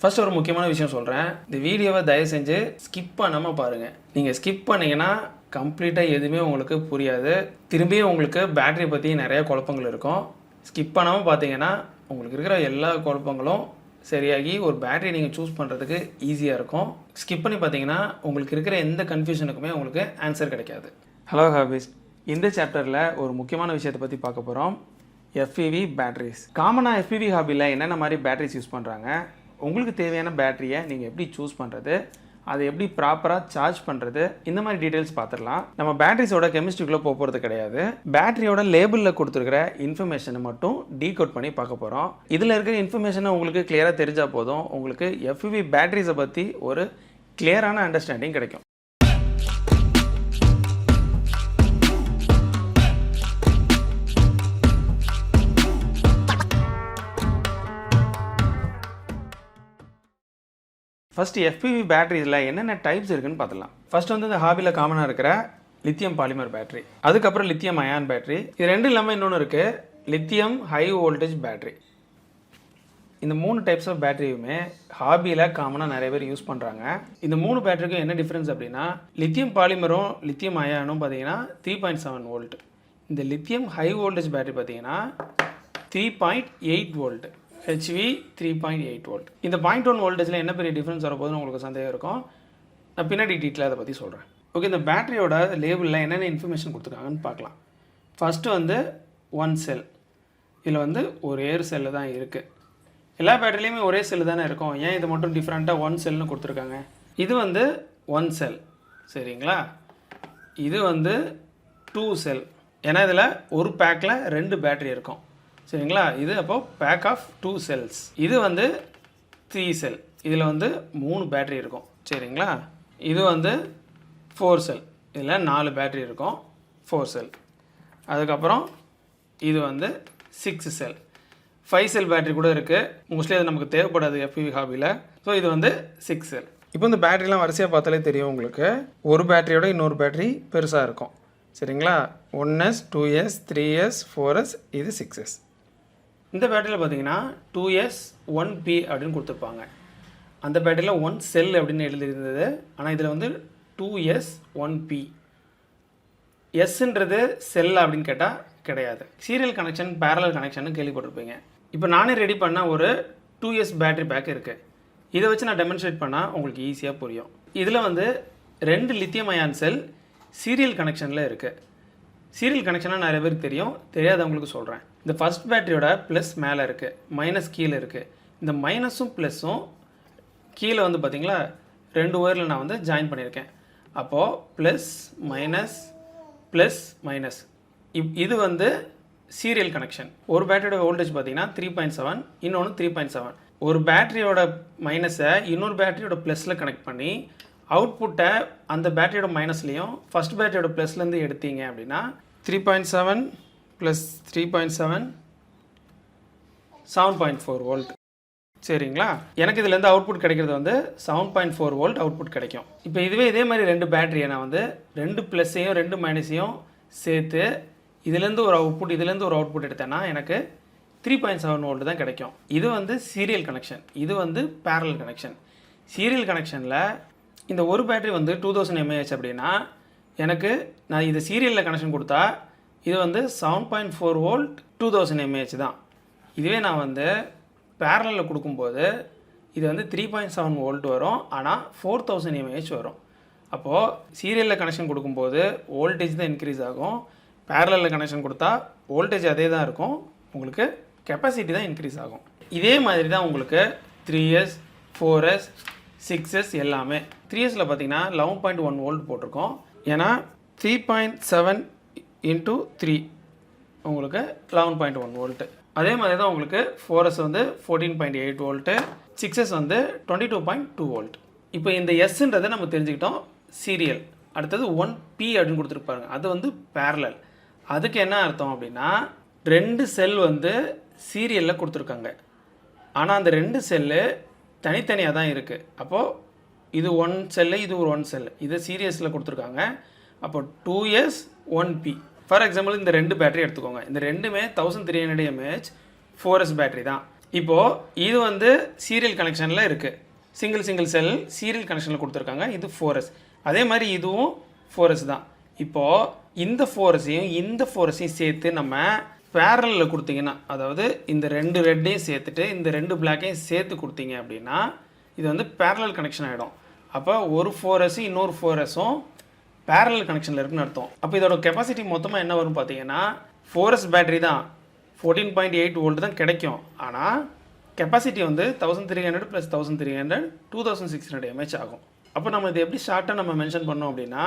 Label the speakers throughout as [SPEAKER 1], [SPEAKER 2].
[SPEAKER 1] First ஒரு முக்கியமான விஷயம் சொல்கிறேன் இந்த வீடியோவை தயவு செஞ்சு ஸ்கிப் பண்ணாமல் பாருங்கள் நீங்கள் ஸ்கிப் பண்ணீங்கன்னா கம்ப்ளீட்டாக எதுவுமே உங்களுக்கு புரியாது. திரும்பியும் உங்களுக்கு பேட்டரி பற்றி நிறைய குழப்பங்கள் இருக்கும். ஸ்கிப் பண்ணாமல் பார்த்தீங்கன்னா உங்களுக்கு இருக்கிற எல்லா குழப்பங்களும் சரியாகி ஒரு பேட்டரி நீங்கள் சூஸ் பண்ணுறதுக்கு ஈஸியாக இருக்கும். ஸ்கிப் பண்ணி பார்த்தீங்கன்னா உங்களுக்கு இருக்கிற எந்த கன்ஃபியூஷனுக்குமே உங்களுக்கு ஆன்சர் கிடைக்காது. ஹலோ ஹாபிஸ் இந்த சாப்டரில் ஒரு முக்கியமான விஷயத்தை பற்றி பார்க்க போகிறோம் எஃப்இவி பேட்டரிஸ் காமனாக எஃப்இவி ஹாபியில் என்னென்ன மாதிரி பேட்டரிஸ் யூஸ் பண்ணுறாங்க உங்களுக்கு தேவையான பேட்டரியை நீங்கள் எப்படி சூஸ் பண்ணுறது அதை எப்படி ப்ராப்பராக சார்ஜ் பண்ணுறது இந்த மாதிரி டீட்டெயில்ஸ் பார்த்துடலாம். நம்ம பேட்டரிஸோட கெமிஸ்ட்ரிக்குள்ளே போக போகிறது கிடையாது. பேட்டரியோட லேபிளில் கொடுத்துருக்கிற இன்ஃபர்மேஷனை மட்டும் டீகோட் பண்ணி பார்க்க போகிறோம் இதில் இருக்கிற இன்ஃபர்மேஷனை உங்களுக்கு கிளியராக தெரிஞ்சால் போதும். உங்களுக்கு எஃப்இவி பேட்டரிஸை பற்றி ஒரு கிளியரான அண்டர்ஸ்டாண்டிங் கிடைக்கும். ஃபஸ்ட்டு எஃபிவி பேட்டரிஸில் என்னென்ன டைப்ஸ் இருக்குதுன்னு பார்த்துலாம் ஃபஸ்ட் வந்து இந்த ஹாபியில் காமனாக இருக்கிற லித்தியம் பாலிமர் பேட்டரி அதுக்கப்புறம் லித்தியம் அயான் பேட்டரி இது ரெண்டும் இல்லாமல் இன்னொன்று இருக்குது லித்தியம் ஹை வோல்டேஜ் பேட்டரி இந்த மூணு டைப்ஸ் ஆஃப் பேட்டரியுமே ஹாபியில் காமனாக நிறைய பேர் யூஸ் பண்ணுறாங்க இந்த மூணு பேட்டரிக்கும் என்ன டிஃப்ரென்ஸ் அப்படின்னா லித்தியம் பாலிமரும் லித்தியம் அயானும் பார்த்தீங்கன்னா த்ரீ பாயிண்ட் செவன் வோல்ட் இந்த லித்தியம் ஹை வோல்டேஜ் பேட்டரி பார்த்தீங்கன்னா three point eight volt HV three point eight volt இந்த பாயிண்ட் ஒன் வோல்டேஜில் என்ன பெரிய டிஃப்ரென்ஸ் வரப்போகுதுன்னு உங்களுக்கு சந்தேகம் இருக்கும். நான் பின்னாடி டீட்டெயில் அதை பற்றி சொல்கிறேன் ஓகே இந்த பேட்டரியோட லேபிளில் என்னென்ன இன்ஃபர்மேஷன் கொடுத்துருக்காங்கன்னு பார்க்கலாம். ஃபஸ்ட்டு வந்து ஒன் செல் இதில் வந்து ஒரு ஏர் செல்லு தான் இருக்குது எல்லா பேட்டரிலையுமே ஒரே செல்லு தானே இருக்கும். ஏன் இது மட்டும் டிஃப்ரெண்ட்டாக ஒன் செல்னு கொடுத்துருக்காங்க? இது வந்து ஒன் செல் சரிங்களா? இது வந்து டூ செல் ஏன்னா இதில் ஒரு பேக்கில் ரெண்டு பேட்டரி இருக்கும். சரிங்களா? இது அப்போது பேக் ஆஃப் டூ செல்ஸ் இது வந்து த்ரீ செல் இதில் வந்து மூணு பேட்டரி இருக்கும். சரிங்களா? இது வந்து ஃபோர் செல் இதில் நாலு பேட்ரி இருக்கும். ஃபோர் செல் அதுக்கப்புறம் இது வந்து six cell five cell battery கூட இருக்குது மோஸ்ட்லி அது நமக்கு தேவைப்படாது எஃப்இவி ஹாபியில் ஸோ இது வந்து சிக்ஸ் செல் இப்போ இந்த பேட்டரிலாம் வரிசையாக பார்த்தாலே தெரியும் உங்களுக்கு. ஒரு பேட்டரியோட இன்னொரு பேட்டரி பெருசாக இருக்கும். சரிங்களா? One S two S three S four S இது சிக்ஸ் எஸ் இந்த பேட்டரியில் பார்த்தீங்கன்னா டூ எஸ் ஒன் பி அப்படின்னு கொடுத்துருப்பாங்க. அந்த பேட்டரியில் ஒன் செல் அப்படின்னு எழுதியிருந்தது. ஆனால் இதில் வந்து டூ எஸ் ஒன் பி எஸ்ன்றது செல் அப்படின்னு கேட்டால் கிடையாது. சீரியல் கனெக்ஷன் பேரலல் கனெக்ஷன் கேள்விப்பட்டிருப்பீங்க. இப்போ நானே ரெடி பண்ண ஒரு டூ எஸ் பேட்டரி பேக் இருக்குது இதை வச்சு நான் டெமன்ஸ்ட்ரேட் பண்ணால் உங்களுக்கு ஈஸியாக புரியும். இதில் வந்து ரெண்டு lithium ion cell serial connection இருக்குது சீரியல் கனெக்ஷனாக நிறைய பேருக்கு தெரியும். தெரியாதவங்களுக்கு சொல்கிறேன் இந்த ஃபர்ஸ்ட் பேட்டரியோட ப்ளஸ் மேலே இருக்குது மைனஸ் கீழே இருக்குது இந்த மைனஸும் ப்ளஸ்ஸும் கீழே வந்து பார்த்திங்களா ரெண்டு ஒயரில் நான் வந்து ஜாயின் பண்ணியிருக்கேன். அப்போது ப்ளஸ் மைனஸ் ப்ளஸ் மைனஸ் இப் இது வந்து சீரியல் கனெக்ஷன் ஒரு பேட்டரியோட வோல்டேஜ் பார்த்தீங்கன்னா த்ரீ பாயிண்ட் செவன் இன்னொன்று த்ரீ பாயிண்ட் செவன் ஒரு பேட்டரியோட மைனஸை இன்னொரு பேட்டரியோட ப்ளஸில் கனெக்ட் பண்ணி அவுட்புட்டை அந்த பேட்டரியோட மைனஸ்லேயும் ஃபஸ்ட் பேட்டரியோட ப்ளஸ்லேருந்து எடுத்தீங்க அப்படின்னா three point seven plus three point seven seven point four volt சரிங்களா? எனக்கு இதுலேருந்து அவுட்புட் கிடைக்கிறது வந்து seven point four volt output கிடைக்கும். இப்போ இதுவே இதே மாதிரி ரெண்டு பேட்டரியை நான் வந்து ரெண்டு ப்ளஸ்ஸையும் ரெண்டு மைனஸையும் சேர்த்து இதுலேருந்து ஒரு அவுட்புட் இதுலேருந்து ஒரு அவுட்புட் எடுத்தேன்னா எனக்கு த்ரீ பாயிண்ட் செவன் வோல்ட் தான் கிடைக்கும். இது வந்து சீரியல் கனெக்ஷன் இது வந்து பேரல் கனெக்ஷன் சீரியல் கனெக்ஷனில் இந்த ஒரு பேட்டரி வந்து டூ தௌசண்ட் எம்ஏஹெச் அப்படின்னா எனக்கு நான் இது சீரியலில் கனெக்ஷன் கொடுத்தா இது வந்து seven point four volt two thousand M A H தான். இதுவே நான் வந்து பேரலில் கொடுக்கும்போது இது வந்து த்ரீ பாயிண்ட் செவன் வோல்ட் வரும் ஆனால் ஃபோர் தௌசண்ட் எம்ஏஹெச் வரும். அப்போது சீரியலில் கனெக்ஷன் கொடுக்கும்போது வோல்டேஜ் தான் இன்க்ரீஸ் ஆகும். பேரலில் கனெக்ஷன் கொடுத்தா வோல்டேஜ் அதே தான் இருக்கும். உங்களுக்கு கெப்பாசிட்டி தான் இன்க்ரீஸ் ஆகும். இதே மாதிரி தான் உங்களுக்கு three years four S six S எல்லாமே. த்ரீ இயர்ஸில் பார்த்தீங்கன்னா லெவன் பாயிண்ட் ஒன் வோல்ட் போட்டிருக்கோம். ஏன்னா three point seven into three உங்களுக்கு லெவன் பாயிண்ட் ஒன் வோல்ட்டு அதே மாதிரி தான் உங்களுக்கு ஃபோர் எஸ் வந்து fourteen point eight volt six S வந்து twenty two point two volt இப்போ இந்த எஸ்ன்றதை நம்ம தெரிஞ்சுக்கிட்டோம். சீரியல் அடுத்தது ஒன் பி அப்படின்னு கொடுத்துருப்பாருங்க அது வந்து பேரலல் அதுக்கு என்ன அர்த்தம் அப்படின்னா ரெண்டு செல் வந்து சீரியலில் கொடுத்துருக்காங்க. ஆனால் அந்த ரெண்டு செல்லு தனித்தனியாக தான் இருக்குது அப்போது இது ஒன் செல்லு இது ஒரு ஒன் செல்லு இது சீரியஸில் கொடுத்துருக்காங்க. அப்போ two S one P for example இந்த ரெண்டு பேட்டரி எடுத்துக்கோங்க. இந்த ரெண்டுமே thousand three hundred m A h four S battery தான். இப்போது இது வந்து சீரியல் கனெக்ஷனில் இருக்குது single single cell serial connection கொடுத்துருக்காங்க. இது ஃபோரஸ் அதே மாதிரி இதுவும் ஃபோரஸ் தான். இப்போது இந்த ஃபோரஸையும் இந்த ஃபோரஸையும் சேர்த்து நம்ம பேரலில் கொடுத்தீங்கன்னா அதாவது இந்த ரெண்டு ரெட்டையும் சேர்த்துட்டு இந்த ரெண்டு பிளாக்கையும் சேர்த்து கொடுத்தீங்க அப்படின்னா இது வந்து பேரலல் கனெக்ஷன் ஆகிடும் அப்போ ஒரு ஃபோரஸும் இன்னொரு ஃபோரஸும் பேரலல் கனெக்ஷனில் இருக்குன்னு அர்த்தம். அப்போ இதோட கெப்பாசிட்டி மொத்தமாக என்ன வரும் பார்த்தீங்கன்னா ஃபோரஸ் பேட்டரி தான். ஃபோர்டீன் பாயிண்ட் எயிட் வோல்ட் தான் கிடைக்கும். ஆனால் கெப்பாசிட்டி வந்து thousand three hundred plus thousand three hundred two thousand six hundred M A H ஆகும். அப்போ நம்ம இது எப்படி ஷார்ட்டாக நம்ம மென்ஷன் பண்ணோம் அப்படின்னா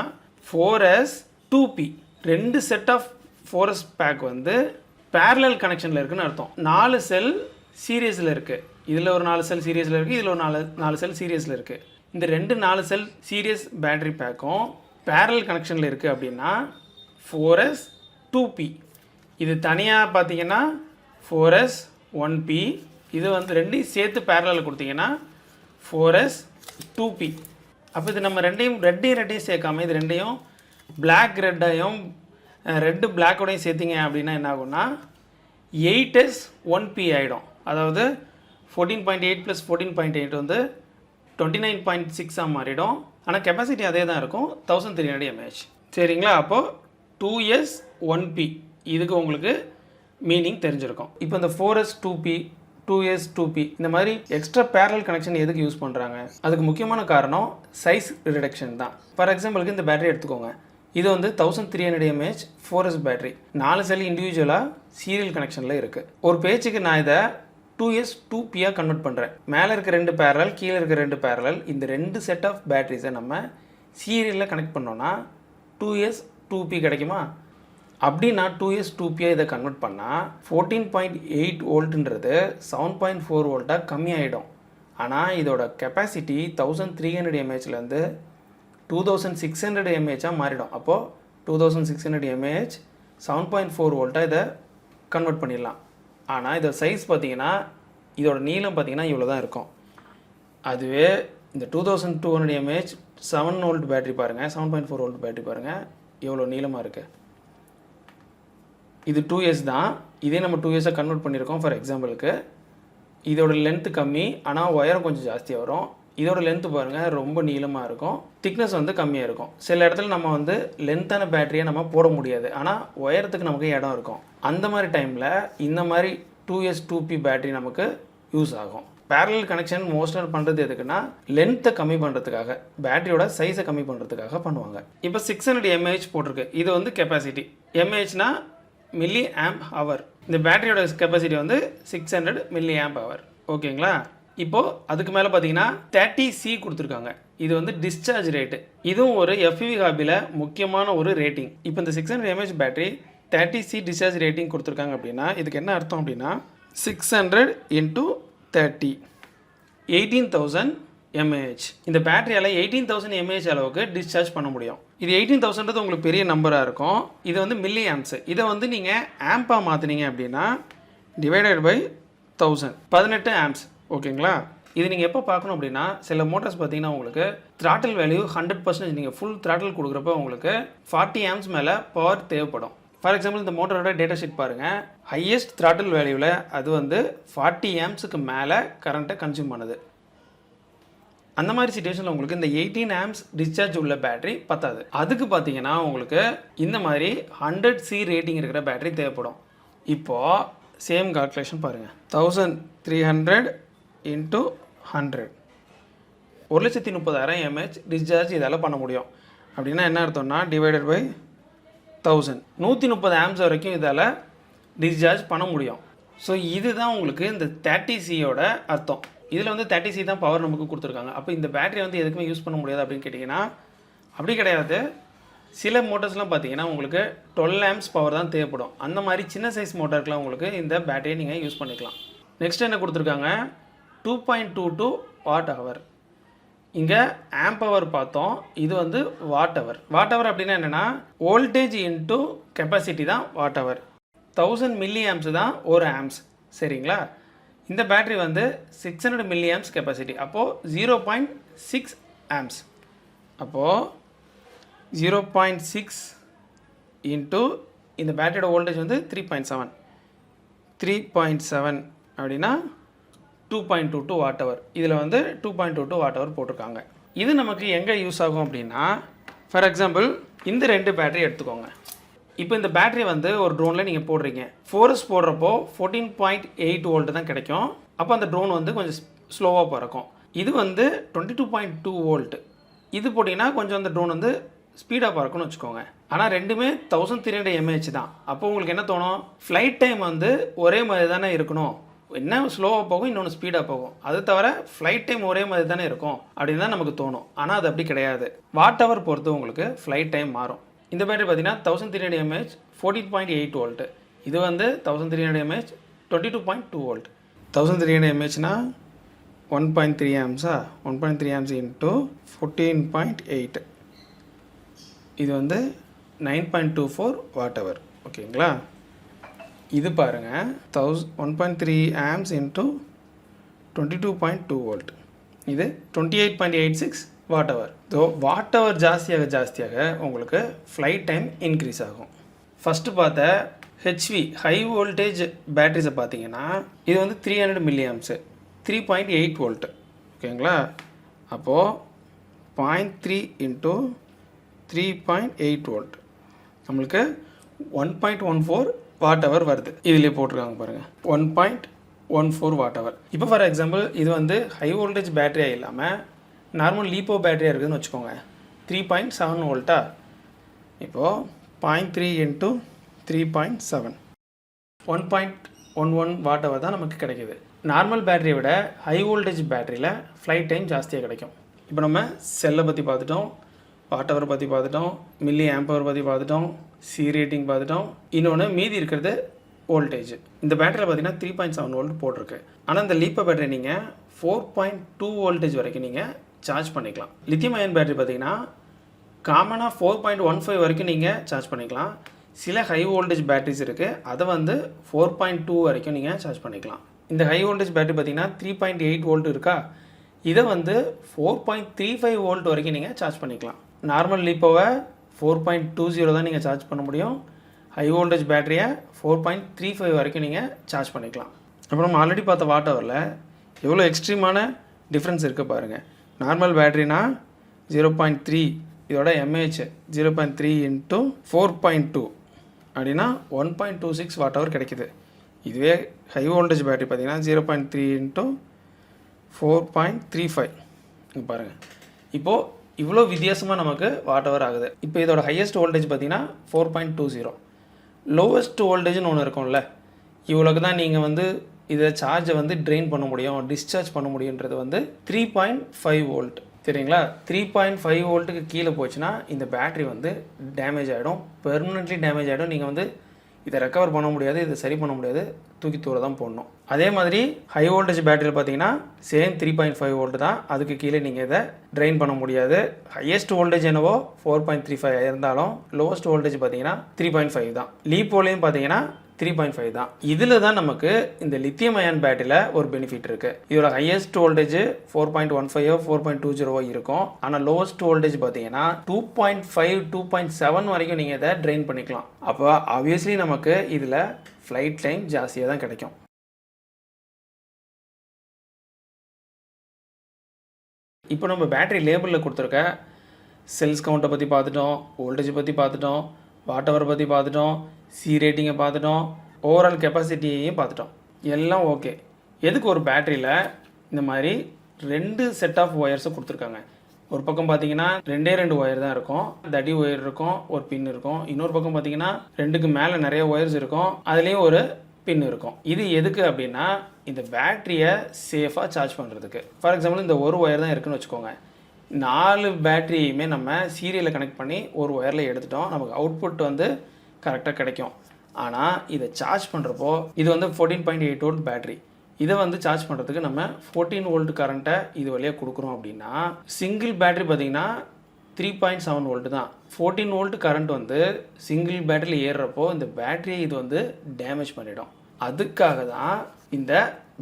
[SPEAKER 1] ஃபோரஸ் டூ பி ரெண்டு set of four S pack வந்து பேரலல் கனெக்ஷனில் இருக்குன்னு அர்த்தம். நாலு செல் சீரியஸில் இருக்குது இதில் ஒரு நாலு செல் சீரியஸில் இருக்குது இதில் ஒரு நாலு நாலு செல் சீரியஸில் இருக்குது இந்த ரெண்டு நாலு செல் சீரியஸ் பேட்டரி பேக்கும் பேரல் கனெக்ஷனில் இருக்குது அப்படின்னா ஃபோரஸ் டூ பி இது தனியாக பார்த்தீங்கன்னா ஃபோரஸ் ஒன் பி இது வந்து ரெண்டையும் சேர்த்து பேரலில் கொடுத்தீங்கன்னா ஃபோரஸ் டூ பி அப்போ இது நம்ம ரெண்டையும் ரெட்டையும் ரெட்டையும் சேர்க்காம இது ரெண்டையும் பிளாக் ரெட்டையும் ரெட்டு பிளாக்கோடையும் சேர்த்திங்க அப்படின்னா என்ன ஆகும்னா எயிட் எஸ் ஒன் பி ஆகிடும் அதாவது fourteen point eight plus fourteen point eight வந்து டுவெண்ட்டி நைன் பாயிண்ட் சிக்ஸாக மாறிடும். ஆனால் கெப்பாசிட்டி அதே தான் இருக்கும். தௌசண்ட் த்ரீ ஹண்ட்ரட் எம்ஏஹெச் சரிங்களா? அப்போது டூ எஸ் ஒன் பி இதுக்கு உங்களுக்கு மீனிங் தெரிஞ்சிருக்கும். இப்போ இந்த four S two P two S two P இந்த மாதிரி எக்ஸ்ட்ரா பேரல் கனெக்ஷன் எதுக்கு யூஸ் பண்ணுறாங்க அதுக்கு முக்கியமான காரணம் சைஸ் ரிடக்ஷன் தான். ஃபார் எக்ஸாம்பிளுக்கு இந்த பேட்டரி எடுத்துக்கோங்க. இது வந்து thousand three hundred M A H four S battery நாலு செல் இண்டிவிஜுவலாக சீரியல் கனெக்ஷனில் இருக்குது ஒரு பேச்சுக்கு நான் இதை டூ எஸ் டூ பியாக கன்வெர்ட் பண்ணுறேன் மேலே இருக்க ரெண்டு பேரலல் கீழே இருக்க ரெண்டு பேரலல் இந்த ரெண்டு செட் ஆஃப் பேட்டரிஸை நம்ம சீரியலில் கனெக்ட் பண்ணோன்னா டூ எஸ் டூ பி கிடைக்குமா? அப்படி நான் டூ எஸ் டூ பியாக இதை கன்வெர்ட் பண்ணால் ஃபோர்டீன் பாயிண்ட் எயிட் வோல்ட்டுன்றது செவன் பாயிண்ட் ஃபோர் வோல்ட்டாக கம்மியாயிடும். ஆனால் இதோட கெப்பாசிட்டி தௌசண்ட் த்ரீ ஹண்ட்ரட் எம்ஏஹெச்லேருந்து டூ தௌசண்ட் சிக்ஸ் ஹண்ட்ரட் எம்ஏஹெச்சாக மாறிடும். அப்போது two thousand six hundred M A H seven point four வோல்ட்டாக இதை கன்வெர்ட் பண்ணிடலாம். ஆனால் இதோட சைஸ் பார்த்தீங்கன்னா இதோட நீளம் பார்த்தீங்கன்னா இவ்வளோ தான் இருக்கும். அதுவே இந்த two thousand two hundred M A H seven volt battery பாருங்கள் seven point four volt battery பாருங்கள் எவ்வளோ நீளமாக இருக்குது இது டூ இயர்ஸ் தான். இதே நம்ம டூ இயர்ஸாக கன்வெர்ட் பண்ணியிருக்கோம் ஃபார் எக்ஸாம்பிளுக்கு இதோட லென்த்து கம்மி ஆனால் ஒயரம் கொஞ்சம் ஜாஸ்தியாக வரும். இதோட லென்த்து பாருங்கள் ரொம்ப நீளமாக இருக்கும். திக்னஸ் வந்து கம்மியாக இருக்கும். சில இடத்துல நம்ம வந்து லென்த்தான பேட்டரியை நம்ம போட முடியாது. ஆனால் ஒயரத்துக்கு நமக்கு இடம் இருக்கும். அந்த மாதிரி டைமில் இந்த மாதிரி two S two P battery நமக்கு யூஸ் ஆகும். பேரலல் கனெக்ஷன் மோஸ்ட்டாக பண்ணுறது எதுக்குன்னா லென்த்தை கம்மி பண்ணுறதுக்காக பேட்டரியோட சைஸை கம்மி பண்ணுறதுக்காக பண்ணுவாங்க. இப்போ சிக்ஸ் ஹண்ட்ரட் எம்ஏஹெச் போட்டிருக்கு. இது வந்து கெப்பாசிட்டி எம்ஏஹெச்னா மில்லி ஆம்ப் ஹவர் இந்த பேட்டரியோட கெப்பாசிட்டி வந்து six hundred milli amp hour ஓகேங்களா? இப்போது அதுக்கு மேலே பார்த்தீங்கன்னா தேர்ட்டி சி கொடுத்துருக்காங்க. இது வந்து டிஸ்சார்ஜ் ரேட்டு இதுவும் ஒரு எஃப்இவி ஹாபியில் முக்கியமான ஒரு ரேட்டிங் இப்போ இந்த six hundred M A H battery thirty C discharge rating கொடுத்துருக்காங்க அப்படின்னா இதுக்கு என்ன அர்த்தம் அப்படின்னா six hundred into thirty eighteen thousand M A H இந்த பேட்டரியால் eighteen thousand M A H அளவுக்கு டிஸ்சார்ஜ் பண்ண முடியும். இது எயிட்டீன் தௌசண்ட்றது உங்களுக்கு பெரிய நம்பராக இருக்கும். இது வந்து மில்லி ஆம்ப்ஸ் இதை வந்து நீங்கள் ஆம்பாக மாற்றினீங்க அப்படின்னா டிவைடட் பை தௌசண்ட் பதினெட்டு ஆம்ப்ஸ் ஓகேங்களா? இது நீங்கள் எப்போ பார்க்கணும் அப்படின்னா சில மோட்டார்ஸ் பார்த்தீங்கன்னா உங்களுக்கு த்ராட்டில் வேல்யூ ஹண்ட்ரட் பர்சன்டேஜ் நீங்கள் ஃபுல் த்ராட்டில் கொடுக்குறப்ப உங்களுக்கு ஃபார்ட்டி ஆம்ஸ் மேலே பவர் தேவைப்படும். ஃபார் எக்ஸாம்பிள் இந்த மோட்டரோட டேட்டா ஷீட் பாருங்கள் ஹையஸ்ட் த்ராட்டில் வேல்யூவில் அது வந்து ஃபார்ட்டி ஆம்ஸுக்கு மேலே கரண்ட்டை கன்சியூம் பண்ணுது. அந்த மாதிரி சுச்சுவேஷனில் உங்களுக்கு இந்த எயிட்டீன் ஆம்ஸ் டிஸ்சார்ஜ் உள்ள பேட்டரி பத்தாது. அதுக்கு பார்த்தீங்கன்னா உங்களுக்கு இந்த மாதிரி ஹண்ட்ரட் சி ரேட்டிங் இருக்கிற பேட்டரி தேவைப்படும். இப்போது சேம் கால்குலேஷன் பாருங்கள் thousand three hundred into hundred ஒரு லட்சத்தி முப்பதாயிரம் எம்ஹெச் டிஸ்சார்ஜ் இதால் பண்ண முடியும். அப்படின்னா என்ன அர்த்தம்னா டிவைடட் பை தௌசண்ட் நூற்றி முப்பது ஆம்ஸ் வரைக்கும் இதால் டிஸ்சார்ஜ் பண்ண முடியும். ஸோ இதுதான் உங்களுக்கு இந்த தேர்ட்டி சியோட அர்த்தம். இதில் வந்து தேர்ட்டி சி தான் பவர் நமக்கு கொடுத்துருக்காங்க. அப்போ இந்த பேட்டரி வந்து எதுக்குமே யூஸ் பண்ண முடியாது அப்படின்னு கேட்டிங்கன்னா அப்படி கிடையாது. சில மோட்டர்ஸ்லாம் பார்த்தீங்கன்னா உங்களுக்கு டுவெல் ஆம்ஸ் பவர் தான் தேவைப்படும். அந்த மாதிரி சின்ன சைஸ் மோட்டருக்குலாம் உங்களுக்கு இந்த பேட்டரியை நீங்கள் யூஸ் பண்ணிக்கலாம். நெக்ஸ்ட் என்ன கொடுத்துருக்காங்க? Two point two two watt hour இங்கே ஆம்ப் ஹவர் பார்த்தோம். இது வந்து வாட் ஹவர் வாட் ஹவர் அப்படின்னா என்னென்னா வோல்டேஜ் இன்ட்டு கெப்பாசிட்டி தான் watt hour thousand milli amps தான் ஒரு ஆம்ஸ் சரிங்களா? இந்த பேட்டரி வந்து six hundred milli amps capacity அப்போது ஜீரோ பாயிண்ட் சிக்ஸ் ஆம்ஸ் அப்போது ஜீரோ பாயிண்ட் சிக்ஸ் இன்ட்டு இந்த பேட்டரியோட வோல்டேஜ் வந்து three point seven three point seven அப்படின்னா two point two two watt hour இதில் வந்து two point two two watt hour போட்டிருக்காங்க. இது நமக்கு எங்கே யூஸ் ஆகும் அப்படின்னா ஃபார் எக்ஸாம்பிள் இந்த ரெண்டு பேட்டரி எடுத்துக்கோங்க. இப்போ இந்த பேட்டரி வந்து ஒரு ட்ரோனில் நீங்கள் போடுறீங்க. ஃபோர்ஸ் போடுறப்போ ஃபோர்டீன் பாயிண்ட் எயிட் வோல்ட் தான் கிடைக்கும். அப்போ அந்த ட்ரோன் வந்து கொஞ்சம் ஸ்லோவாக பறக்கும். இது வந்து twenty two point two volt இது போட்டிங்கன்னா கொஞ்சம் அந்த ட்ரோன் வந்து ஸ்பீடாக பறக்கும்னு வச்சுக்கோங்க. ஆனால் ரெண்டுமே தௌசண்ட் த்ரீ ஹண்ட்ரட் எம்ஏஹெச் தான். அப்போ உங்களுக்கு என்ன தோணும்? ஃப்ளைட் டைம் வந்து ஒரே மாதிரி தானே இருக்கணும். என்ன ஸ்லோவாக போகும் இன்னொன்று ஸ்பீடாக போகும். அது தவிர ஃப்ளைட் டைம் ஒரே மாதிரி தானே இருக்கும் அப்படின்னு தான் நமக்கு தோணும். ஆனால் அது அப்படி கிடையாது. வாட் ஹவர் பொறுத்து உங்களுக்கு ஃப்ளைட் டைம் மாறும். இந்த பேட்டரி பார்த்தீங்கன்னா thousand three hundred M A H fourteen point eight volt இது வந்து thousand three hundred M A H twenty two point two volt thousand three hundred எம்ஏஹெச்னா one point three ஆம்ஸா one point three amps into fourteen point eight இது வந்து nine point two four watt hour ஓகேங்களா இது பாருங்கள் தௌஸ் one point three amps into twenty two point two volt இது twenty eight point eight six watt hour so watt hour ஜாஸ்தியாக ஜாஸ்தியாக உங்களுக்கு flight time increase ஆகும். ஃபஸ்ட்டு பார்த்த ஹெச்வி ஹை வோல்டேஜ் பேட்டரிஸை பார்த்தீங்கன்னா இது வந்து three hundred milliamps three point eight volt ஓகேங்களா? அப்போது point three into three point eight volt நம்மளுக்கு one point one four watt hour வருது. இதுலேயே போட்டிருக்காங்க பாருங்கள் one point one four watt hour இப்போ ஃபார் எக்ஸாம்பிள் இது வந்து ஹை வோல்டேஜ் பேட்டரியாக இல்லாமல் நார்மல் லீப்போ பேட்டரியாக இருக்குதுன்னு வச்சுக்கோங்க. த்ரீ பாயிண்ட் செவன் வோல்ட்டா இப்போது point three into three point seven one point one one watt hour தான் நமக்கு கிடைக்கிது. நார்மல் பேட்டரியை விட ஹை வோல்டேஜ் பேட்டரியில் ஃப்ளைட் டைம் ஜாஸ்தியாக கிடைக்கும். இப்போ நம்ம செல்லை பற்றி பார்த்துட்டோம் வாட் ஹவர் பற்றி பார்த்துட்டோம் மில்லி ஆம்பவர் பற்றி பார்த்துட்டோம் சி ரேட்டிங் பார்த்துட்டோம். இன்னொன்று மீதி இருக்கிறது வோல்டேஜ் இந்த பேட்டரியில் பார்த்தீங்கன்னா த்ரீ பாயிண்ட் செவன் வோல்ட் போட்டிருக்கு. ஆனால் இந்த லீப்பை பேட்டரி நீங்கள் ஃபோர் பாயிண்ட் டூ வோல்டேஜ் வரைக்கும் நீங்கள் சார்ஜ் பண்ணிக்கலாம். லித்தியம் அயன் பேட்டரி பார்த்தீங்கன்னா காமனாக ஃபோர் பாயிண்ட் ஒன் ஃபைவ் வரைக்கும் நீங்கள் சார்ஜ் பண்ணிக்கலாம். சில ஹை வோல்டேஜ் பேட்டரிஸ் இருக்குது அதை வந்து ஃபோர் பாயிண்ட் டூ வரைக்கும் நீங்கள் சார்ஜ் பண்ணிக்கலாம். இந்த ஹை வோல்டேஜ் பேட்டரி பார்த்தீங்கன்னா த்ரீ பாயிண்ட் எயிட் வோல்ட் இருக்கா? இதை வந்து four point three five volt வரைக்கும் நீங்கள் சார்ஜ் பண்ணிக்கலாம். நார்மல் லீப்போவை ஃபோர் பாயிண்ட் டூ ஜீரோ தான் நீங்கள் சார்ஜ் பண்ண முடியும். ஹை வோல்டேஜ் பேட்டரியை ஃபோர் பாயிண்ட் த்ரீ ஃபைவ் வரைக்கும் நீங்கள் சார்ஜ் பண்ணிக்கலாம். அப்புறம் நம்ம ஆல்ரெடி பார்த்த வாட் ஹவரில் எவ்வளோ எக்ஸ்ட்ரீமான டிஃப்ரென்ஸ் இருக்குது பாருங்கள் நார்மல் பேட்டரினா ஜீரோ பாயிண்ட் த்ரீ இதோட M A H zero point three into four point two அப்படின்னா one point two six watt hour கிடைக்குது. இதுவே ஹை வோல்டேஜ் பேட்டரி பார்த்தீங்கன்னா zero point three into four point three five பாருங்கள் இப்போது இவ்வளோ வித்தியாசமாக நமக்கு வாட் ஹவர் ஆகுது. இப்போ இதோட ஹையஸ்ட் வோல்டேஜ் பார்த்தீங்கன்னா four point two zero lowest வோல்டேஜ்னு ஒன்று இருக்கும்ல இவ்வளோக்கு தான் நீங்கள் வந்து இதை சார்ஜை வந்து ட்ரெயின் பண்ண முடியும் டிஸ்சார்ஜ் பண்ண முடியுன்றது வந்து த்ரீ பாயிண்ட் ஃபைவ் வோல்ட் சரிங்களா? த்ரீ பாயிண்ட் ஃபைவ் வோல்ட்டுக்கு கீழே போச்சுன்னா இந்த பேட்டரி வந்து டேமேஜ் ஆகிடும் பெர்மனெண்ட்லி டேமேஜ் ஆகிடும் நீங்கள் வந்து இதை ரெக்கவர் பண்ண முடியாது இதை சரி பண்ண முடியாது. தூக்கி தூர தான் போடணும். அதே மாதிரி ஹை வோல்டேஜ் பேட்டரியில் பார்த்தீங்கன்னா same three point five volt தான். அதுக்கு கீழே நீங்கள் இதை ட்ரெயின் பண்ண முடியாது. ஹையஸ்ட் வோல்டேஜ் என்னவோ ஃபோர் பாயிண்ட் த்ரீ ஃபைவ் இருந்தாலும் லோவஸ்ட் வோல்டேஜ் பார்த்தீங்கன்னா த்ரீ பாயிண்ட் ஃபைவ் தான். லீப்போலையும் பார்த்தீங்கன்னா த்ரீ பாயிண்ட் ஃபைவ் தான். இதில் தான் நமக்கு இந்த லித்தியம் அயன் பேட்டரியில் ஒரு பெனிஃபிட் இருக்குது இதோட highest voltage four point one five four point two ஜீரோவோ இருக்கும். ஆனால் லோவஸ்ட் வோல்டேஜ் பார்த்தீங்கன்னா two point five two point seven வரைக்கும் நீங்கள் இதை ட்ரெயின் பண்ணிக்கலாம். அப்போ ஆப்வியஸ்லி நமக்கு இதில் ஃப்ளைட் டைம் ஜாஸ்தியாக தான் கிடைக்கும். இப்போ நம்ம பேட்டரி லேபிளில் கொடுத்துருக்க செல்ஸ் கவுண்ட்டை பற்றி பார்த்துட்டோம் வோல்டேஜ் பற்றி பார்த்துட்டோம் வாட் ஹவர் பற்றி பார்த்துட்டோம் சி ரேட்டிங்கை பார்த்துட்டோம் ஓவரால் கெப்பாசிட்டியையும் பார்த்துட்டோம். எல்லாம் ஓகே எதுக்கு ஒரு பேட்டரியில் இந்த மாதிரி ரெண்டு செட் ஆஃப் ஒயர்ஸை கொடுத்துருக்காங்க? ஒரு பக்கம் பார்த்தீங்கன்னா ரெண்டே ரெண்டு ஒயர் தான் இருக்கும் தடி ஒயர் இருக்கும் ஒரு பின் இருக்கும். இன்னொரு பக்கம் பார்த்தீங்கன்னா ரெண்டுக்கு மேலே நிறைய ஒயர்ஸ் இருக்கும். அதுலேயும் ஒரு பின் இருக்கும். இது எதுக்கு அப்படின்னா இந்த பேட்டரியை சேஃபாக சார்ஜ் பண்ணுறதுக்கு ஃபார் எக்ஸாம்பிள் இந்த ஒரு ஒயர் தான் இருக்குதுன்னு வச்சுக்கோங்க. நாலு பேட்டரியுமே நம்ம சீரியலில் கனெக்ட் பண்ணி ஒரு ஒயரில் எடுத்துட்டோம். நமக்கு அவுட்புட் வந்து கரெக்டாக கிடைக்கும். ஆனால் இதை சார்ஜ் பண்ணுறப்போ இது வந்து fourteen point eight volt battery இதை வந்து சார்ஜ் பண்ணுறதுக்கு நம்ம ஃபோர்டீன் வோல்ட் கரண்ட்டை இது வழியாக கொடுக்குறோம் அப்படின்னா சிங்கிள் பேட்டரி பார்த்தீங்கன்னா த்ரீ பாயிண்ட் செவன் வோல்ட் தான். ஃபோர்டீன் வோல்ட் கரண்ட் வந்து சிங்கிள் பேட்டரியில் ஏறுறப்போ இந்த பேட்டரியை இது வந்து டேமேஜ் பண்ணிடும். அதுக்காக தான் இந்த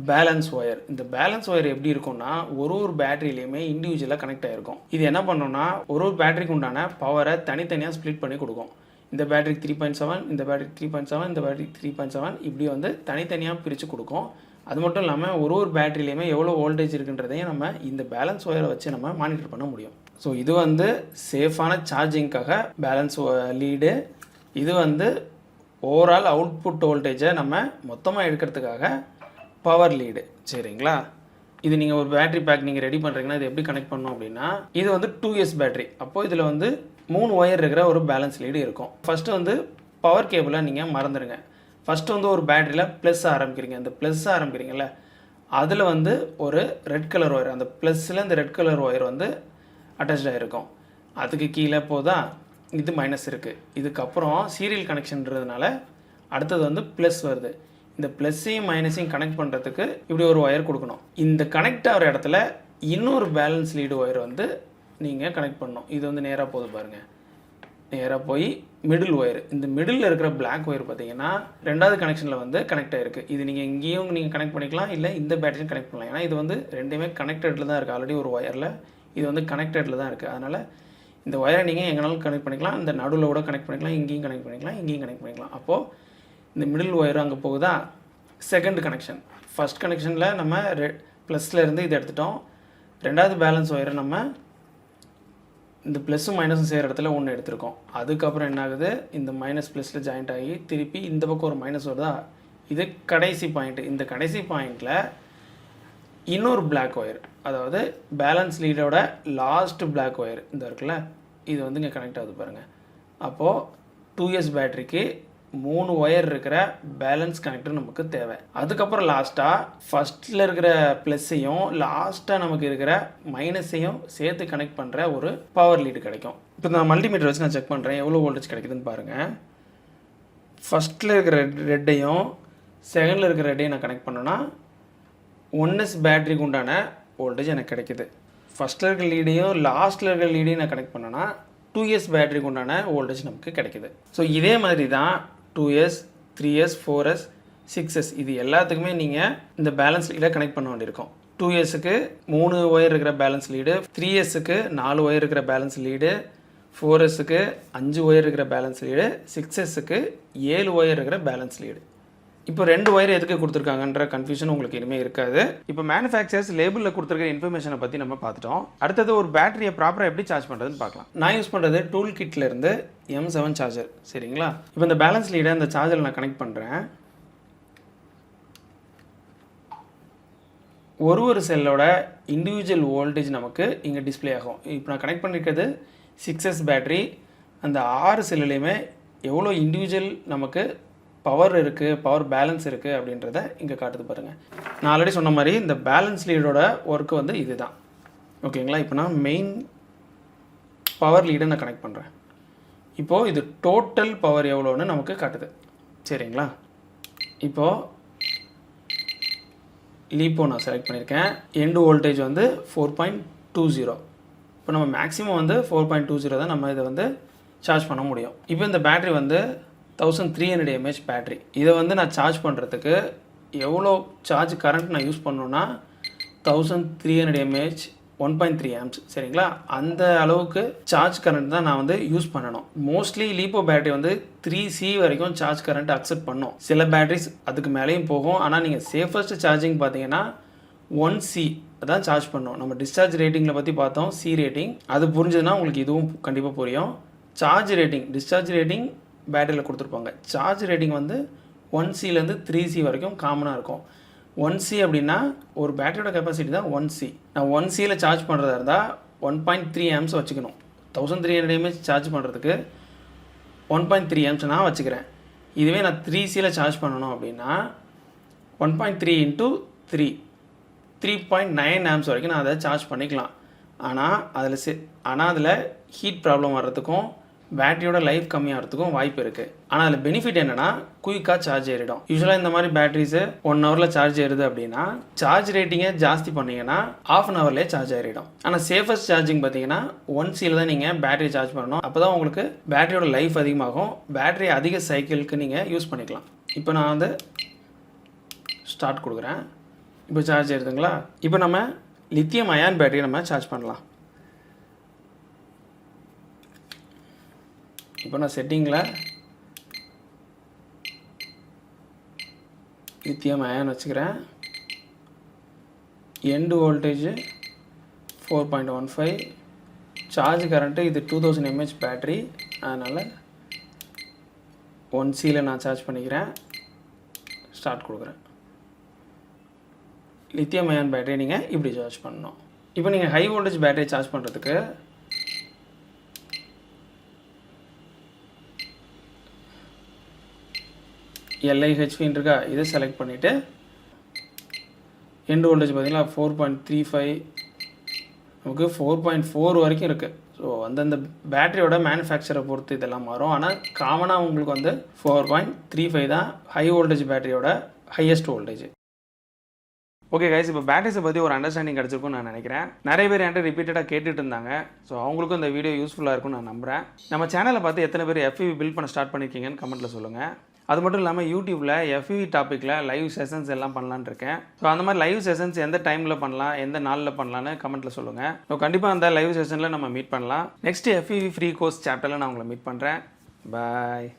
[SPEAKER 1] பேலன்ஸ் ஒயர் இந்த பேலன்ஸ் ஒயர் எப்படி இருக்கும்னா ஒரு ஒரு பேட்டரியிலையுமே இண்டிவிஜுவலாக கனெக்ட் ஆகிருக்கும் இது என்ன பண்ணோம்னா ஒரு ஒரு பேட்டரிக்கு உண்டான பவரை தனித்தனியாக ஸ்ப்ளிட் பண்ணி கொடுக்கும். இந்த பேட்டரிக்கு த்ரீ பாயிண்ட் செவன் இந்த பேட்டரி த்ரீ பாயிண்ட் செவன் இந்த பேட்டரி த்ரீ பாயிண்ட் செவன் இப்படி வந்து தனித்தனியாக பிரித்து கொடுக்கும். அது மட்டும் இல்லாமல் ஒரு ஒரு பேட்டரியிலையுமே எவ்வளோ வோல்டேஜ் இருக்குன்றதையும் நம்ம இந்த பேலன்ஸ் ஒயரை வச்சு நம்ம மானிட்டர் பண்ண முடியும். ஸோ இது வந்து சேஃபான சார்ஜிங்க்காக பேலன்ஸ் லீடு இது வந்து ஓவரால் அவுட்புட் வோல்டேஜை நம்ம மொத்தமாக எடுக்கிறதுக்காக பவர் லீடு சரிங்களா? இது நீங்கள் ஒரு பேட்டரி பேக் நீங்கள் ரெடி பண்ணுறீங்கன்னா இது எப்படி கனெக்ட் பண்ணணும் அப்படின்னா இது வந்து டூ இயர்ஸ் பேட்டரி அப்போது இதில் வந்து மூணு ஒயர் இருக்கிற ஒரு பேலன்ஸ் லீடு இருக்கும். ஃபஸ்ட்டு வந்து பவர் கேபிளை நீங்கள் மறந்துடுங்க ஃபஸ்ட்டு வந்து ஒரு பேட்டரியில் ப்ளஸ் ஆரம்பிக்கிறீங்க. இந்த ப்ளஸ் ஆரம்பிக்கிறீங்கல்ல அதில் வந்து ஒரு ரெட் கலர் ஒயர் அந்த ப்ளஸ்ஸில் இந்த ரெட் கலர் ஒயர் வந்து அட்டாச்சாக இருக்கும் அதுக்கு கீழே போதான் இது மைனஸ் இருக்குது இதுக்கப்புறம் சீரியல் கனெக்ஷன்றதுனால அடுத்தது வந்து ப்ளஸ் வருது. இந்த ப்ளஸ்ஸையும் மைனஸையும் கனெக்ட் பண்ணுறதுக்கு இப்படி ஒரு ஒயர் கொடுக்கணும். இந்த கனெக்ட் ஆகிற இடத்துல இன்னொரு பேலன்ஸ் லீடு ஒயர் வந்து நீங்கள் கனெக்ட் பண்ணணும். இது வந்து நேராக போகுது பாருங்கள் நேராக போய் மிடில் ஒயர் இந்த மிடில் இருக்கிற பிளாக் ஒயர் பார்த்தீங்கன்னா ரெண்டாவது கனெக்ஷனில் வந்து கனெக்ட் ஆகிருக்கு இது நீங்கள் இங்கேயும் நீங்கள் கனெக்ட் பண்ணிக்கலாம் இல்லை இந்த பேட்டரியும் கனெக்ட் பண்ணலாம். ஏன்னா இது வந்து ரெண்டுமே கனெக்டடில் தான் இருக்குது ஆல்ரெடி ஒரு ஒயரில் இது வந்து கனெக்டடில் தான் இருக்குது அதனால் இந்த ஒயரை நீங்கள் எங்கேனாலும் கனெக்ட் பண்ணிக்கலாம். இந்த நடுவில் கூட கனெக்ட் பண்ணிக்கலாம். இங்கேயும் கனெக்ட் பண்ணிக்கலாம். இங்கேயும் கனெக்ட் பண்ணிக்கலாம். அப்போது இந்த மிடில் ஒயர் அங்கே போகுதா? செகண்ட் கனெக்ஷன் ஃபஸ்ட் கனெக்ஷனில் நம்ம ரெ ப்ளஸில் இருந்து இதை எடுத்துட்டோம். ரெண்டாவது பேலன்ஸ் ஒயரை நம்ம இந்த ப்ளஸ்ஸும் மைனஸும் செய்கிற இடத்துல ஒன்று எடுத்திருக்கோம். அதுக்கப்புறம் என்ன ஆகுது இந்த மைனஸ் ப்ளஸில் ஜாயிண்ட் ஆகி திருப்பி இந்த பக்கம் ஒரு மைனஸ் வருதா? இது கடைசி பாயிண்ட்டு இந்த கடைசி பாயிண்ட்டில் இன்னொரு பிளாக் ஒயர் அதாவது பேலன்ஸ் லீடோட லாஸ்ட் பிளாக் ஒயர் இந்த இருக்குல்ல இது வந்து இங்கே கனெக்ட் ஆகுது பாருங்கள் அப்போது டூ இயர்ஸ் பேட்டரிக்கு மூணு ஒயர் இருக்கிற பேலன்ஸ் கனெக்டர் நமக்கு தேவை. அதுக்கப்புறம் லாஸ்ட்டாக ஃபஸ்ட்டில் இருக்கிற ப்ளஸ்ஸையும் லாஸ்ட்டாக நமக்கு இருக்கிற மைனஸையும் சேர்த்து கனெக்ட் பண்ணுற ஒரு பவர் லீடு கிடைக்கும். இப்போ நான் மல்டிமீட்டர் வச்சு நான் செக் பண்ணுறேன் எவ்வளோ வோல்டேஜ் கிடைக்குதுன்னு பாருங்கள் ஃபஸ்ட்டில் இருக்கிற ரெட்டையும் செகண்டில் இருக்கிற ரெட்டையும் நான் கனெக்ட் பண்ணேன்னா ஒன் எஸ் பேட்டரிக்கு உண்டான வோல்டேஜ் எனக்கு கிடைக்குது. ஃபஸ்ட்டில் இருக்கிற லீடையும் லாஸ்ட்டில் இருக்கிற லீடையும் நான் கனெக்ட் பண்ணேன்னா டூ இயர்ஸ் பேட்டரிக்கு உண்டான வோல்டேஜ் நமக்கு கிடைக்குது. ஸோ இதே மாதிரி தான் two years three years four years six years இது எல்லாத்துக்குமே நீங்கள் இந்த பேலன்ஸ் லீடை கனெக்ட் பண்ண வேண்டியிருக்கும். டூ இயர்ஸுக்கு மூணு ஒயர் இருக்கிற பேலன்ஸ் லீடு த்ரீ இயர்ஸுக்கு நாலு ஒயர் இருக்கிற பேலன்ஸ் லீடு ஃபோர் இயர்ஸுக்கு அஞ்சு ஒயர் இருக்கிற பேலன்ஸ் லீடு சிக்ஸ் எஸ்ஸுக்கு ஏழு ஒயர் இருக்கிற பேலன்ஸ் லீடு இப்போ ரெண்டு ஒயர் எதுக்கு கொடுத்துருக்காங்கன்ற கன்ஃபியூஷன் உங்களுக்கு இனிமேல் இருக்காது. இப்போ மேனுஃபேக்சர்ஸ் லேபிளில் கொடுத்துருக்க இன்ஃபர்மேஷனை பற்றி நம்ம பார்த்துட்டோம். அடுத்தது ஒரு பேட்டரியை ப்ராப்பராக எப்படி சார்ஜ் பண்ணுறதுன்னு பார்க்கலாம். நான் யூஸ் பண்ணுறது டூல் கிட்ல இருந்து எம் செவன் சார்ஜர் சரிங்களா? இப்போ இந்த பேலன்ஸ் லீடை இந்த சார்ஜரில் நான் கனெக்ட் பண்ணுறேன் ஒரு ஒரு செல்லோட இண்டிவிஜுவல் வோல்டேஜ் நமக்கு இங்கே டிஸ்ப்ளே ஆகும். இப்போ நான் கனெக்ட் பண்ணியிருக்கிறது சிக்ஸ் எஸ் பேட்டரி அந்த ஆறு செல்லுலேயுமே எவ்வளோ இண்டிவிஜுவல் நமக்கு பவர் இருக்குது பவர் பேலன்ஸ் இருக்குது அப்படின்றத இங்கே காட்டுது பாருங்கள் நான் ஆல்ரெடி சொன்ன மாதிரி இந்த பேலன்ஸ் லீடோட ஒர்க்கு வந்து இதுதான். ஓகேங்களா இப்போ நான் மெயின் பவர் லீடை நான் கனெக்ட் பண்ணுறேன் இப்போது இது டோட்டல் பவர் எவ்வளோன்னு நமக்கு காட்டுது. சரிங்களா? இப்போது லீப்போ நான் செலக்ட் பண்ணியிருக்கேன் எண்டு வோல்டேஜ் வந்து ஃபோர் பாயிண்ட் டூ ஜீரோ இப்போ நம்ம மேக்ஸிமம் வந்து ஃபோர் பாயிண்ட் டூ ஜீரோ தான் நம்ம இதை வந்து சார்ஜ் பண்ண முடியும். இப்போ இந்த பேட்ரி வந்து thousand three hundred M A H battery இதை வந்து நான் சார்ஜ் பண்ணுறதுக்கு எவ்வளோ சார்ஜ் கரண்ட் நான் யூஸ் பண்ணணுன்னா thousand three hundred M A H one point three amps சரிங்களா? அந்த அளவுக்கு சார்ஜ் கரண்ட் தான் நான் வந்து யூஸ் பண்ணணும். மோஸ்ட்லி லீப்போ பேட்டரி வந்து த்ரீ சி வரைக்கும் சார்ஜ் கரண்ட் அக்செப்ட் பண்ணும். சில பேட்டரிஸ் அதுக்கு மேலேயும் போகும். ஆனால் நீங்கள் சேஃபஸ்ட் சார்ஜிங் பார்த்தீங்கன்னா ஒன் சி அதான் சார்ஜ் பண்ணோம். நம்ம டிஸ்சார்ஜ் ரேட்டிங்கில் பற்றி பார்த்தோம் சி ரேட்டிங் அது புரிஞ்சதுன்னா உங்களுக்கு இதுவும் கண்டிப்பாக புரியும். சார்ஜ் ரேட்டிங் டிஸ்சார்ஜ் ரேட்டிங் பேட்டரியில் கொடுத்துருப்பாங்க. சார்ஜ் ரேட்டிங் வந்து ஒன் சிலேருந்து த்ரீ சி வரைக்கும் காமனாக இருக்கும். ஒன் சி அப்படின்னா ஒரு பேட்டரியோட கெப்பாசிட்டி தான் ஒன் சி நான் ஒன் சியில் சார்ஜ் பண்ணுறதா இருந்தால் ஒன் பாயிண்ட் த்ரீ ஆம்ஸ் வச்சுக்கணும். Thousand three hundred M A H charge பண்ணுறதுக்கு ஒன் பாயிண்ட் த்ரீ ஆம்ஸ் நான் வச்சுக்கிறேன். இதுவே நான் த்ரீ சியில் சார்ஜ் பண்ணணும் அப்படின்னா one point three into three three point nine amps வரைக்கும் நான் அதை சார்ஜ் பண்ணிக்கலாம். ஆனால் அதில் சி ஆனால் அதில் ஹீட் ப்ராப்ளம் வர்றதுக்கும் பேட்டரியோட லைஃப் கம்மியாகிறதுக்கும் வாய்ப்பு இருக்குது ஆனால் அதில் பெனிஃபிட் என்னென்னா குயிக்காக சார்ஜ் ஏறிடும். யூஸ்வலாக இந்த மாதிரி பேட்டரிஸு ஒன் ஹவரில் சார்ஜ் ஏறுது அப்படின்னா சார்ஜ் ரேட்டிங்கை ஜாஸ்தி பண்ணீங்கன்னா ஆஃப் அன் ஹவர்லேயே சார்ஜ் ஆகிடும் ஆனால் சேஃபஸ்ட் சார்ஜிங் பார்த்தீங்கன்னா ஒன் சீல் தான் நீங்கள் பேட்டரி சார்ஜ் பண்ணணும். அப்போ தான் உங்களுக்கு பேட்டரியோட லைஃப் அதிகமாகும். பேட்டரி அதிக சைக்கிளுக்கு நீங்கள் யூஸ் பண்ணிக்கலாம். இப்போ நான் வந்து ஸ்டார்ட் கொடுக்குறேன். இப்போ சார்ஜ் ஏறுதுங்களா? இப்போ நம்ம லித்தியம் அயான் பேட்டரியை நம்ம சார்ஜ் பண்ணலாம். இப்போ நான் செட்டிங்கில் லித்தியம் அயன் வச்சுக்கிறேன். End voltage four point one five charge current இது two thousand M H battery அதனால் ஒன் சியில் நான் சார்ஜ் பண்ணிக்கிறேன். ஸ்டார்ட் கொடுக்குறேன். லித்தியம் அயான் பேட்டரி நீங்கள் இப்படி சார்ஜ் பண்ணணும். இப்போ நீங்கள் ஹை வோல்டேஜ் பேட்டரி சார்ஜ் பண்ணுறதுக்கு எல்ஐஹெச்பின்னு இருக்கா? இதை செலக்ட் பண்ணிவிட்டு எண்டு வோல்டேஜ் பார்த்தீங்கன்னா ஃபோர் பாயிண்ட் த்ரீ ஃபைவ் நமக்கு ஃபோர் பாயிண்ட் ஃபோர் வரைக்கும் இருக்குது ஸோ அந்தந்த பேட்டரியோட மேனுஃபேக்சரை பொறுத்து இதெல்லாம் மாறும். ஆனால் காமனாக உங்களுக்கு வந்து ஃபோர் பாயிண்ட் த்ரீ ஃபைவ் தான் ஹை வோல்டேஜ் பேட்டரியோட ஹையஸ்ட் வோல்டேஜ் ஓகே கைஸ் இப்போ பேட்டரிஸை பற்றி ஒரு அண்டர்ஸ்டாண்டிங் கிடச்சிருக்கும்னு நான் நினைக்கிறேன். நிறைய பேர் என்கிட்ட ரிப்பீட்டடாக கேட்டுட்டு இருந்தாங்க. ஸோ அவங்களுக்கும் இந்த வீடியோ யூஸ்ஃபுல்லாக இருக்கும்னு நான் நம்புகிறேன் நம்ம சேனலை பார்த்து எத்தனை பேர் எஃப்இவி பில் பண்ண ஸ்டார்ட் பண்ணியிருக்கீங்கன்னு கமெண்ட்டில் சொல்லுங்கள் அது மட்டும் இல்லாமல் யூடியூப்பில் எஃப்இவி டாப்பிக்கில் லைவ் செஷன்ஸ் எல்லாம் பண்ணலான்னு இருக்கேன். ஸோ அந்த மாதிரி லைவ் செஷன்ஸ் எந்த டைமில் பண்ணலாம் எந்த நாளில் பண்ணலான்னு கமெண்ட்டில் சொல்லுங்கள் ஸோ கண்டிப்பாக அந்த லைவ் செஷனில் நம்ம மீட் பண்ணலாம். நெக்ஸ்ட் எஃப்இவி ஃப்ரீ கோர்ஸ் சாப்டரில் நான் உங்களை மீட் பண்ணுறேன் பாய்